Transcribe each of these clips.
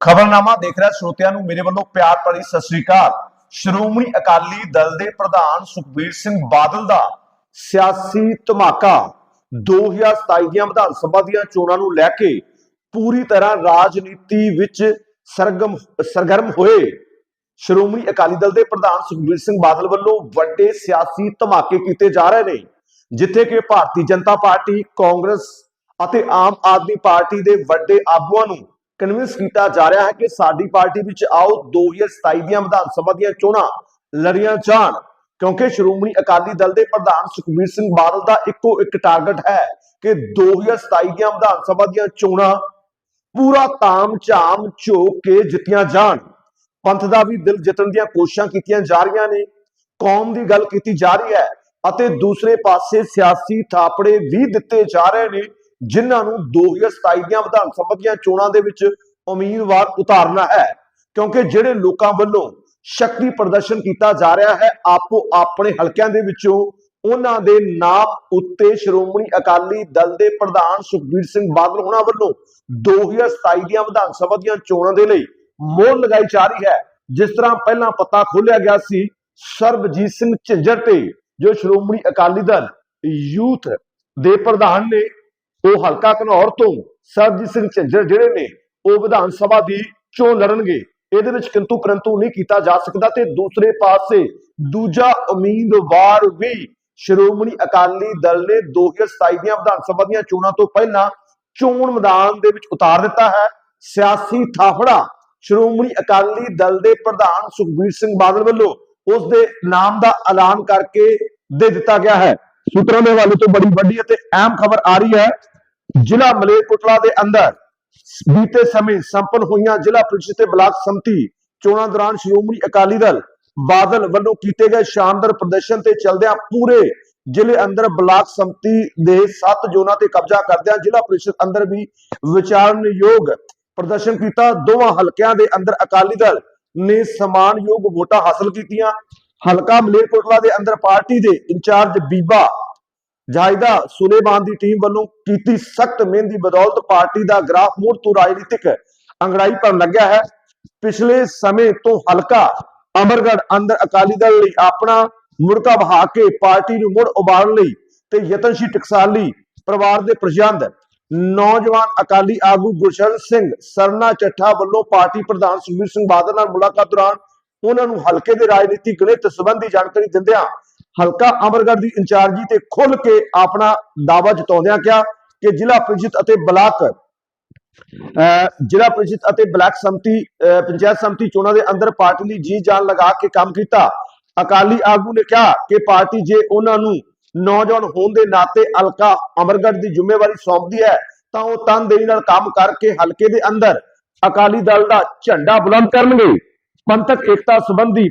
ਖਬਰਨਾਮਾ ਦੇਖ ਰਿਹਾ ਸਰੋਤਿਆਂ ਨੂੰ ਮੇਰੇ ਵੱਲੋਂ ਪਿਆਰ ਭਰੀ ਸਤਿ ਸ੍ਰੀ ਅਕਾਲ। ਸ਼੍ਰੋਮਣੀ ਅਕਾਲੀ ਦਲ ਦੇ ਪ੍ਰਧਾਨ ਸੁਖਬੀਰ ਸਿੰਘ ਬਾਦਲ ਦਾ ਸਿਆਸੀ ਧਮਾਕਾ। 2027 ਦੀਆਂ ਵਿਧਾਨ ਸਭਾ ਦੀਆਂ ਚੋਣਾਂ ਨੂੰ ਲੈ ਕੇ ਪੂਰੀ ਤਰ੍ਹਾਂ ਰਾਜਨੀਤੀ ਵਿੱਚ ਸਰਗਮ, ਸਰਗਰਮ ਹੋਏ। ਸ਼੍ਰੋਮਣੀ ਅਕਾਲੀ ਦਲ ਦੇ ਪ੍ਰਧਾਨ ਸੁਖਬੀਰ ਸਿੰਘ ਬਾਦਲ ਵੱਲੋਂ ਵੱਡੇ ਸਿਆਸੀ ਧਮਾਕੇ ਕੀਤੇ ਜਾ ਰਹੇ ਨੇ, ਜਿੱਥੇ ਕਿ ਭਾਰਤੀ ਜਨਤਾ ਪਾਰਟੀ, ਕਾਂਗਰਸ ਅਤੇ ਆਮ ਆਦਮੀ ਪਾਰਟੀ ਦੇ ਵੱਡੇ ਆਗੂਆਂ ਨੂੰ ਕਨਵਿੰਸ ਕੀਤਾ ਜਾ ਰਿਹਾ ਹੈ ਕਿ ਸਾਡੀ ਪਾਰਟੀ ਵਿੱਚ ਆਓ 2027 ਦੀਆਂ ਵਿਧਾਨ ਸਭਾ ਦੀਆਂ ਚੋਣਾਂ ਲੜੀਆਂ ਜਾਣ। ਕਿਉਂਕਿ ਸ਼੍ਰੋਮਣੀ ਅਕਾਲੀ ਦਲ ਦੇ ਪ੍ਰਧਾਨ ਸੁਖਬੀਰ ਸਿੰਘ ਬਾਦਲ ਦਾ ਇੱਕੋ ਇੱਕ ਟਾਰਗੇਟ ਹੈ ਕਿ 2027 ਦੀਆਂ ਵਿਧਾਨ ਸਭਾ ਦੀਆਂ ਚੋਣਾਂ ਪੂਰਾ ਤਾਮ ਝਾਮ ਝੋਕ ਕੇ ਜਿੱਤੀਆਂ ਜਾਣ। ਪੰਥ ਦਾ ਵੀ ਦਿਲ ਜਿੱਤਣ ਦੀਆਂ ਕੋਸ਼ਿਸ਼ਾਂ ਕੀਤੀਆਂ ਜਾ ਰਹੀਆਂ ਨੇ। ਕੌਮ ਦੀ ਗੱਲ ਕੀਤੀ ਜਾ ਰਹੀ ਹੈ ਅਤੇ ਦੂਸਰੇ ਪਾਸੇ ਸਿਆਸੀ ਥਾਪੜੇ ਵੀ ਦਿੱਤੇ ਜਾ ਰਹੇ ਨੇ। ਜਿਨ੍ਹਾਂ ਨੂੰ 2027 ਦੀਆਂ ਵਿਧਾਨ ਸਭਾ ਦੀਆਂ ਚੋਣਾਂ ਦੇ ਵਿੱਚ ਉਮੀਦਵਾਰ ਉਤਾਰਨਾ ਹੈ। ਕਿਉਂਕਿ ਜਿਹੜੇ ਲੋਕਾਂ ਵੱਲੋਂ ਸ਼ਕਤੀ ਪ੍ਰਦਰਸ਼ਨ ਕੀਤਾ ਜਾ ਰਿਹਾ ਹੈ, ਆਪੋ ਆਪਣੇ ਹਲਕਿਆਂ ਦੇ ਵਿੱਚੋਂ ਉਹਨਾਂ ਦੇ ਨਾਮ ਉੱਤੇ ਸ਼੍ਰੋਮਣੀ ਅਕਾਲੀ ਦਲ ਦੇ ਪ੍ਰਧਾਨ ਸੁਖਬੀਰ ਸਿੰਘ ਬਾਦਲ ਹੋਣਾ ਵੱਲੋਂ 2027 ਦੀਆਂ ਵਿਧਾਨ ਸਭਾ ਦੀਆਂ ਚੋਣਾਂ ਦੇ ਲਈ ਮੋਹਰ ਲਗਾਈ ਜਾ ਰਹੀ ਹੈ। ਜਿਸ ਤਰ੍ਹਾਂ ਪਹਿਲਾਂ ਪਤਾ ਖੋਲਿਆ ਗਿਆ ਸੀ, ਸਰਬਜੀਤ ਸਿੰਘ ਝਿੰਜਰ ਤੇ ਜੋ ਸ਼੍ਰੋਮਣੀ ਅਕਾਲੀ ਦਲ ਯੂਥ ਦੇ ਪ੍ਰਧਾਨ ਨੇ ਉਹ ਹਲਕਾ ਘਨੌਰ ਤੋਂ ਸਰਬਜੀਤ ਸਿੰਘ ਝੰਜਰ ਜਿਹੜੇ ਨੇ, ਉਹ ਵਿਧਾਨ ਸਭਾ ਦੀ ਚੋਣ ਲੜਨਗੇ। ਇਹਦੇ ਵਿੱਚ ਕਿੰਤੂ ਪਰੰਤੂ ਨਹੀਂ ਕੀਤਾ ਜਾ ਸਕਦਾ ਤੇ ਦੂਸਰੇ ਪਾਸੇ ਦੂਜਾ ਉਮੀਦਵਾਰ ਵੀ ਸ਼੍ਰੋਮਣੀ ਅਕਾਲੀ ਦਲ ਨੇ 2027 ਦੀਆਂ ਵਿਧਾਨ ਸਭਾ ਦੀਆਂ ਚੋਣਾਂ ਤੋਂ ਪਹਿਲਾਂ ਚੋਣ ਮੈਦਾਨ ਦੇ ਵਿੱਚ ਉਤਾਰ ਦਿੱਤਾ ਹੈ। ਸਿਆਸੀ ਥਾਫੜਾ ਸ਼੍ਰੋਮਣੀ ਅਕਾਲੀ ਦਲ ਦੇ ਪ੍ਰਧਾਨ ਸੁਖਬੀਰ ਸਿੰਘ ਬਾਦਲ ਵੱਲੋਂ ਉਸ ਦੇ ਨਾਮ ਦਾ ਐਲਾਨ ਕਰਕੇ ਦੇ ਦਿੱਤਾ ਗਿਆ ਹੈ। ਸੂਤਰਾਂ ਦੇ ਹਵਾਲੇ ਤੋਂ ਬੜੀ ਵੱਡੀ ਅਤੇ ਅਹਿਮ ਖਬਰ ਆ ਰਹੀ ਹੈ, ਜ਼ਿਲ੍ਹਾ ਮਲੇਰਕੋਟਲਾ ਦੇ ਅੰਦਰ ਬੀਤੇ ਸਮੇਂ ਸੰਪੰਨ ਹੋਈਆਂ ਜ਼ਿਲ੍ਹਾ ਪ੍ਰੀਸ਼ਦ ਤੇ ਬਲਾਕ ਸੰਮਤੀ ਚੋਣਾਂ ਦੌਰਾਨ ਸ਼੍ਰੋਮਣੀ ਅਕਾਲੀ ਦਲ ਬਾਦਲ ਵੱਲੋਂ ਕੀਤੇ ਗਏ ਸ਼ਾਨਦਾਰ ਪ੍ਰਦਰਸ਼ਨ ਤੇ ਚਲਦਿਆਂ ਪੂਰੇ ਜ਼ਿਲ੍ਹੇ ਅੰਦਰ ਬਲਾਕ ਸੰਮਤੀ ਦੇ 7 ਜ਼ੋਨਾਂ ਤੇ ਕਬਜ਼ਾ ਕਰਦਿਆਂ ਜ਼ਿਲ੍ਹਾ ਪ੍ਰੀਸ਼ਦ ਅੰਦਰ ਵੀ ਵਿਚਾਰਨਯੋਗ ਪ੍ਰਦਰਸ਼ਨ ਕੀਤਾ। ਦੋਵਾਂ ਹਲਕਿਆਂ ਦੇ ਅੰਦਰ ਅਕਾਲੀ ਦਲ ਨੇ ਸਮਾਨਯੋਗ ਵੋਟਾਂ ਹਾਸਲ ਕੀਤੀਆਂ। ਹਲਕਾ ਮਲੇਰਕੋਟਲਾ ਦੇ ਅੰਦਰ ਪਾਰਟੀ ਦੇ ਇੰਚਾਰਜ ਬੀਬਾ ਜਾਇਦਾ ਸੁਲੇਮਾਨ ਦੀ ਟੀਮ ਵੱਲੋਂ ਕੀਤੀ ਸਖਤ ਮਿਹਨਤ ਦੀ ਬਦੌਲਤ ਪਾਰਟੀ ਦਾ ਗ੍ਰਾਫ ਮੁੜ ਤੋਂ ਰਾਜਨੀਤਿਕ ਅੰਗੜਾਈ ਪਰ ਲੱਗਿਆ ਹੈ। ਪਿਛਲੇ ਸਮੇਂ ਤੋਂ ਹਲਕਾ ਅਮਰਗੜ ਅੰਦਰ ਅਕਾਲੀ ਦਲ ਲਈ ਆਪਣਾ ਮੁੜਕਾ ਵਹਾ ਕੇ ਪਾਰਟੀ ਨੂੰ ਮੁੜ ਉਬਾਰਨ ਲਈ ਤੇ ਯਤਨਸ਼ੀਲ ਟਕਸਾਲੀ ਪਰਿਵਾਰ ਦੇ ਪ੍ਰਜੰਦ ਨੌਜਵਾਨ ਅਕਾਲੀ ਆਗੂ ਗੁਰਸ਼ਰਨ ਸਿੰਘ ਸਰਨਾ ਚੱਠਾ ਵੱਲੋਂ ਪਾਰਟੀ ਪ੍ਰਧਾਨ ਸੁਖਬੀਰ ਸਿੰਘ ਬਾਦਲ ਨਾਲ ਮੁਲਾਕਾਤ ਦੌਰਾਨ ਉਹਨਾਂ ਨੂੰ ਹਲਕੇ ਦੇ ਰਾਜਨੀਤਿਕ ਗਣਿਤ ਸੰਬੰਧੀ ਜਾਣਕਾਰੀ ਦਿੰਦਿਆਂ ਹਲਕਾ ਅਮਰਗੜ੍ਹ ਦੀ ਇੰਚਾਰਜੀ ਤੇ ਖੁੱਲ ਕੇ ਆਪਣਾ ਦਾਅਵਾ ਜਤਾਉਂਦਿਆਂ ਕਿਹਾ ਕਿ ਜ਼ਿਲ੍ਹਾ ਪ੍ਰੀਸ਼ਦ ਅਤੇ ਬਲਾਕ ਜ਼ਿਲ੍ਹਾ ਪ੍ਰੀਸ਼ਦ ਅਤੇ ਬਲਾਕ ਸੰਮਤੀ ਪੰਚਾਇਤ ਸੰਮਤੀ ਚੋਣਾਂ ਦੇ ਅੰਦਰ ਪਾਰਟੀ ਲਈ ਜੀ ਜਾਨ ਲਗਾ ਕੇ ਕੰਮ ਕੀਤਾ। ਅਕਾਲੀ ਆਗੂ ਨੇ ਕਿਹਾ ਕਿ ਪਾਰਟੀ ਜੇ ਉਹਨਾਂ ਨੂੰ ਨੌਜਵਾਨ ਹੋਣ ਦੇ ਨਾਤੇ ਹਲਕਾ ਅਮਰਗੜ੍ਹ ਦੀ ਜ਼ਿੰਮੇਵਾਰੀ ਸੌਂਪਦੀ ਹੈ, ਤਾਂ ਉਹ ਤਨਦੇਹੀ ਨਾਲ ਕੰਮ ਕਰਕੇ ਹਲਕੇ ਦੇ ਅੰਦਰ ਅਕਾਲੀ ਦਲ ਦਾ ਝੰਡਾ ਬੁਲੰਦ ਕਰਨਗੇ। ਪੰਥਕ ਏਕਤਾ ਸੰਬੰਧੀ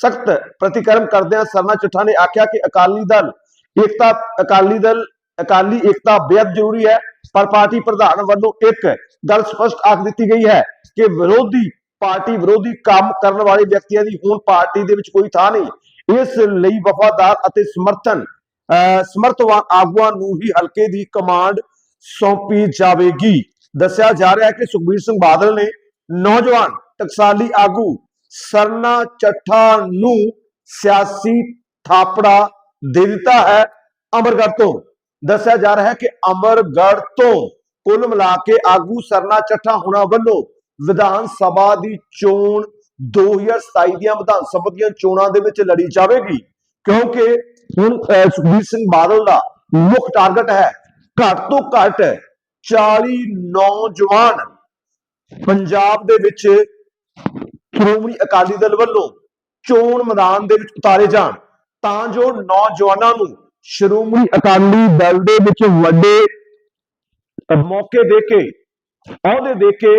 ਸਖਤ ਪ੍ਰਤੀਕਰਮ ਕਰਦਿਆਂ ਸਰਨਾ ਚੱਠਾ ਨੇ ਆਖਿਆ ਕਿ ਅਕਾਲੀ ਦਲ ਏਕਤਾ, ਅਕਾਲੀ ਦਲ, ਅਕਾਲੀ ਏਕਤਾ ਬੇहद ਜ਼ਰੂਰੀ ਹੈ, ਪਰ ਪਾਰਟੀ ਪ੍ਰਧਾਨ ਵੱਲੋਂ ਇੱਕ ਗੱਲ ਸਪਸ਼ਟ ਆਖ ਦਿੱਤੀ ਗਈ ਹੈ ਕਿ ਵਿਰੋਧੀ ਪਾਰਟੀ ਵਿਰੋਧੀ ਕੰਮ ਕਰਨ ਵਾਲੇ ਵਿਅਕਤੀਆਂ ਦੀ ਹੁਣ ਪਾਰਟੀ ਦੇ ਵਿੱਚ ਕੋਈ ਥਾਂ ਨਹੀਂ। ਇਸ ਲਈ ਵਫਾਦਾਰ ਅਤੇ ਸਮਰਥਨ, ਅਹ ਸਮਰਥਵਾਨ ਆਗੂਆਂ ਨੂੰ ਹੀ ਹਲਕੇ ਦੀ ਕਮਾਂਡ ਸੌਂਪੀ ਜਾਵੇਗੀ। ਦੱਸਿਆ ਜਾ ਰਿਹਾ ਹੈ ਕਿ ਸੁਖਬੀਰ ਸਿੰਘ ਬਾਦਲ ਨੇ ਨੌਜਵਾਨ ਟਕਸਾਲੀ ਆਗੂ ਸਰਨਾ ਚੱਠਾ ਨੂੰ ਸਿਆਸੀ ਥਾਪੜਾ ਦੇ ਦਿੱਤਾ ਹੈ ਅਮਰਗੜ੍ਹ ਤੋਂ। ਦੱਸਿਆ ਜਾ ਰਿਹਾ ਹੈ ਕਿ ਅਮਰਗੜ੍ਹ ਤੋਂ ਕੁੱਲ ਮਿਲਾ ਕੇ ਆਗੂ ਸਰਨਾ ਚੱਠਾ ਹੁਣਾ ਵੱਲੋਂ ਵਿਧਾਨ ਸਭਾ ਦੀ ਚੋਣ 2027 ਦੀਆਂ ਵਿਧਾਨ ਸਭਾ ਦੀਆਂ ਚੋਣਾਂ ਦੇ ਵਿੱਚ ਲੜੀ ਜਾਵੇਗੀ, ਕਿਉਂਕਿ ਹੁਣ ਸੁਖਬੀਰ ਸਿੰਘ ਬਾਦਲ ਦਾ ਮੁੱਖ ਟਾਰਗੇਟ ਹੈ, ਘੱਟ ਤੋਂ ਘੱਟ 40 ਨੌਜਵਾਨ ਪੰਜਾਬ ਦੇ ਵਿੱਚ ਸ਼੍ਰੋਮਣੀ ਅਕਾਲੀ ਦਲ ਵੱਲੋਂ ਚੋਣ ਮੈਦਾਨ ਦੇ ਵਿੱਚ ਉਤਾਰੇ ਜਾਣ, ਤਾਂ ਜੋ ਨੌਜਵਾਨਾਂ ਨੂੰ ਸ਼੍ਰੋਮਣੀ ਅਕਾਲੀ ਦਲ ਦੇ ਵਿੱਚ ਵੱਡੇ ਮੌਕੇ ਦੇ ਕੇ, ਅਹੁਦੇ ਦੇ ਕੇ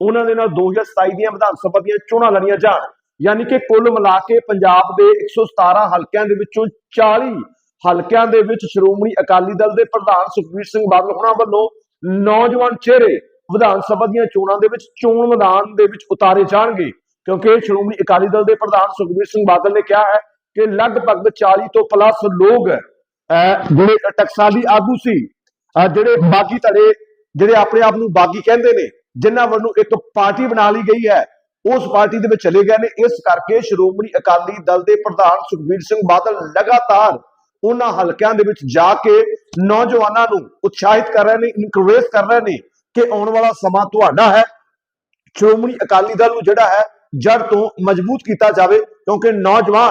ਉਹਨਾਂ ਦੇ ਨਾਲ 2027 ਦੀਆਂ ਵਿਧਾਨ ਸਭਾ ਦੀਆਂ ਚੋਣਾਂ ਲੜੀਆਂ ਜਾਣ। ਯਾਨੀ ਕਿ ਕੁੱਲ ਮਿਲਾ ਕੇ ਪੰਜਾਬ ਦੇ 117 ਹਲਕਿਆਂ ਦੇ ਵਿੱਚੋਂ 40 ਹਲਕਿਆਂ ਦੇ ਵਿੱਚ ਸ਼੍ਰੋਮਣੀ ਅਕਾਲੀ ਦਲ ਦੇ ਪ੍ਰਧਾਨ ਸੁਖਬੀਰ ਸਿੰਘ ਬਾਦਲ ਹੋਣਾ ਵੱਲੋਂ ਨੌਜਵਾਨ ਚਿਹਰੇ ਵਿਧਾਨ ਸਭਾ ਦੀਆਂ ਚੋਣਾਂ ਦੇ ਵਿੱਚ ਚੋਣ ਮੈਦਾਨ ਦੇ ਵਿੱਚ ਉਤਾਰੇ ਜਾਣਗੇ। ਕਿਉਂਕਿ ਸ਼੍ਰੋਮਣੀ ਅਕਾਲੀ ਦਲ ਦੇ ਪ੍ਰਧਾਨ ਸੁਖਬੀਰ ਸਿੰਘ ਬਾਦਲ ਨੇ ਕਿਹਾ ਹੈ ਕਿ ਲਗਭਗ 40 ਤੋਂ ਪਲੱਸ ਲੋਕ ਅਹ, ਜਿਹੜੇ ਟਕਸਾਲੀ ਆਗੂ ਸੀ ਜਿਹੜੇ ਬਾਗੀ ਧੜੇ ਜਿਹੜੇ ਆਪਣੇ ਆਪ ਨੂੰ ਬਾਗੀ ਕਹਿੰਦੇ ਨੇ ਜਿਨ੍ਹਾਂ ਵੱਲੋਂ ਇੱਕ ਪਾਰਟੀ ਬਣਾ ਲਈ ਗਈ ਹੈ ਉਸ ਪਾਰਟੀ ਦੇ ਵਿੱਚ ਚਲੇ ਗਏ ਨੇ। ਇਸ ਕਰਕੇ ਸ਼੍ਰੋਮਣੀ ਅਕਾਲੀ ਦਲ ਦੇ ਪ੍ਰਧਾਨ ਸੁਖਬੀਰ ਸਿੰਘ ਬਾਦਲ ਲਗਾਤਾਰ ਉਹਨਾਂ ਹਲਕਿਆਂ ਦੇ ਵਿੱਚ ਜਾ ਕੇ ਨੌਜਵਾਨਾਂ ਨੂੰ ਉਤਸ਼ਾਹਿਤ ਕਰ ਰਹੇ ਨੇ ਇਨਕਰੇਜ ਕਰ ਰਹੇ ਨੇ ਕਿ ਆਉਣ ਵਾਲਾ ਸਮਾਂ ਤੁਹਾਡਾ ਹੈ। ਸ਼੍ਰੋਮਣੀ ਅਕਾਲੀ ਦਲ ਨੂੰ ਜਿਹੜਾ ਹੈ ਜੜ ਤੋਂ ਮਜ਼ਬੂਤ ਕੀਤਾ ਜਾਵੇ ਕਿਉਂਕਿ ਨੌਜਵਾਨ